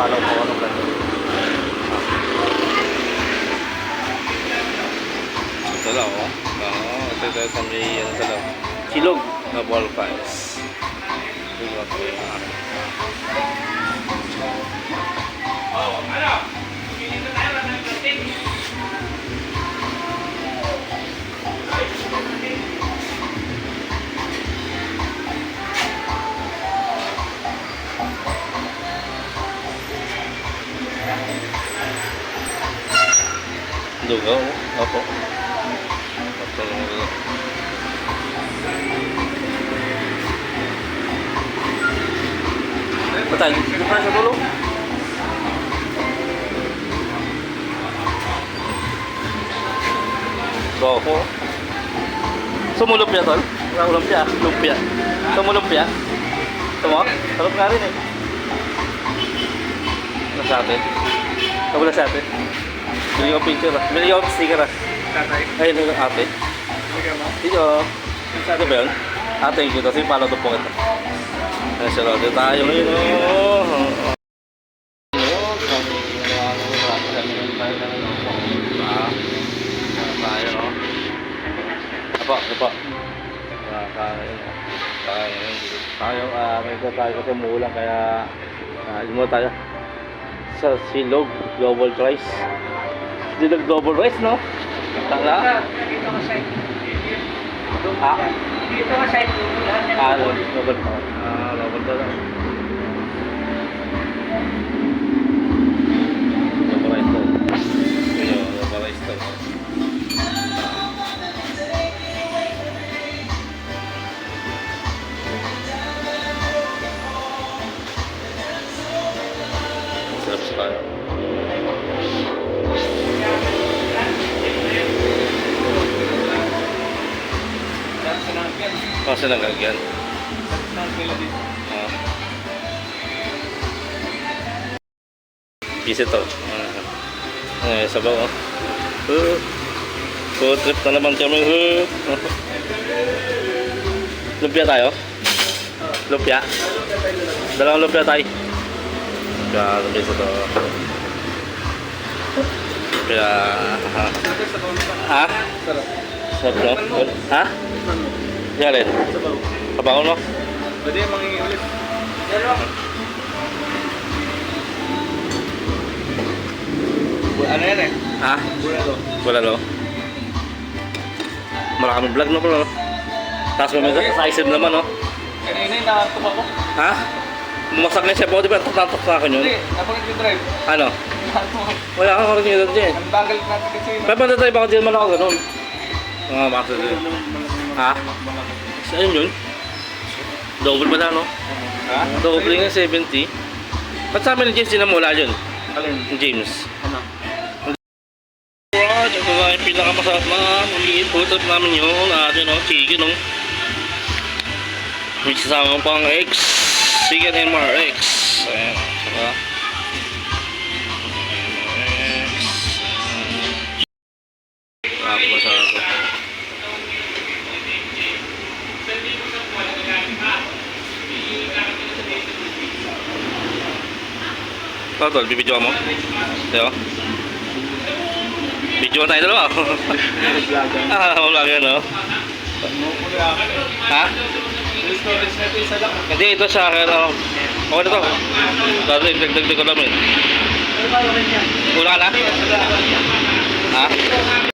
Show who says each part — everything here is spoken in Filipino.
Speaker 1: Mag-follow mo ako ng tayo sa may, ano sa lang. Silog na ball files. Silog na ito yung Dugo, oh. Opo. Opo Patay, dito pa sa dulo. Gopo. Sumulumpia tol. Lumpia, lumpia. Sumulumpia. Tumo? Sarap nga rin eh. Ano sa atin? Kabula sa atin. Bili ko picture ah. Bili ko sticker ah.
Speaker 2: Tatay.
Speaker 1: Ayun yung ate.
Speaker 2: Sige mo.
Speaker 1: Dito. Ito ba yun? Ate yung kita. Sige, palo ito po. Siya Dito tayo ngayon. Oh. Oh, kami ginawa ko. Kami ng tayo ako. Ah. Tayo. Ah, tayo. Kasi umuulan kaya ah, limo tayo sa Silog Global Rice. Silog Global Rice, no? Tala?
Speaker 2: Dito ka side.
Speaker 1: Ah,
Speaker 2: Dito ka side.
Speaker 1: ah, global. Ah, global to Kasi nagagyan. Ah. Busy to. Ah. Eh, sabaw oh. Uh. Trip na naman kami. Lumpia tayo? Lumpia? Dalawang lumpia tayo. Lumpia, lumpia sa to. Lumpia. Ha? Ha?
Speaker 2: Sarap.
Speaker 1: Sarap no? Ha? Yan rin. Kabaw no?
Speaker 2: Pwede yung mangingi ulit. Ano yan eh?
Speaker 1: Ha?
Speaker 2: Burado.
Speaker 1: Wala no? Maraming vlog no pala no? Tapos may mga sa isip naman no?
Speaker 2: Kanina yung nakakup ako.
Speaker 1: Ha? Bumasak na siya po, di ba? Tatok sa akin yun.
Speaker 2: Hindi, ako nag-drive.
Speaker 1: Ano?
Speaker 2: Nakakup ako.
Speaker 1: Wala kang oras nito dyan.
Speaker 2: Ang bagal natin kasi.
Speaker 1: Pero pantay baka dyan man ako ganun. Mga bakit dyan. Ha? Saan yun? Double ba na no?
Speaker 2: Ha?
Speaker 1: Double nga 70. Ba't sa amin ni James din na mula yun?
Speaker 2: Alin?
Speaker 1: James.
Speaker 2: Ano?
Speaker 1: Wow, ito ba yung pinakamasarap na maliit. Trip namin yun. Atin no, chicken no. May kasama pang eggs. Chicken MRX. Ayan. Saka. Ito, tol, bibidyo mo? Ito. Video tayo dalawa. ah, wala ka no? Ha?
Speaker 2: Lang.
Speaker 1: Hindi, ito sa akin. Ano? Okay na to. Dali, dagdag ko
Speaker 2: rin yan?
Speaker 1: Wala na? Ha?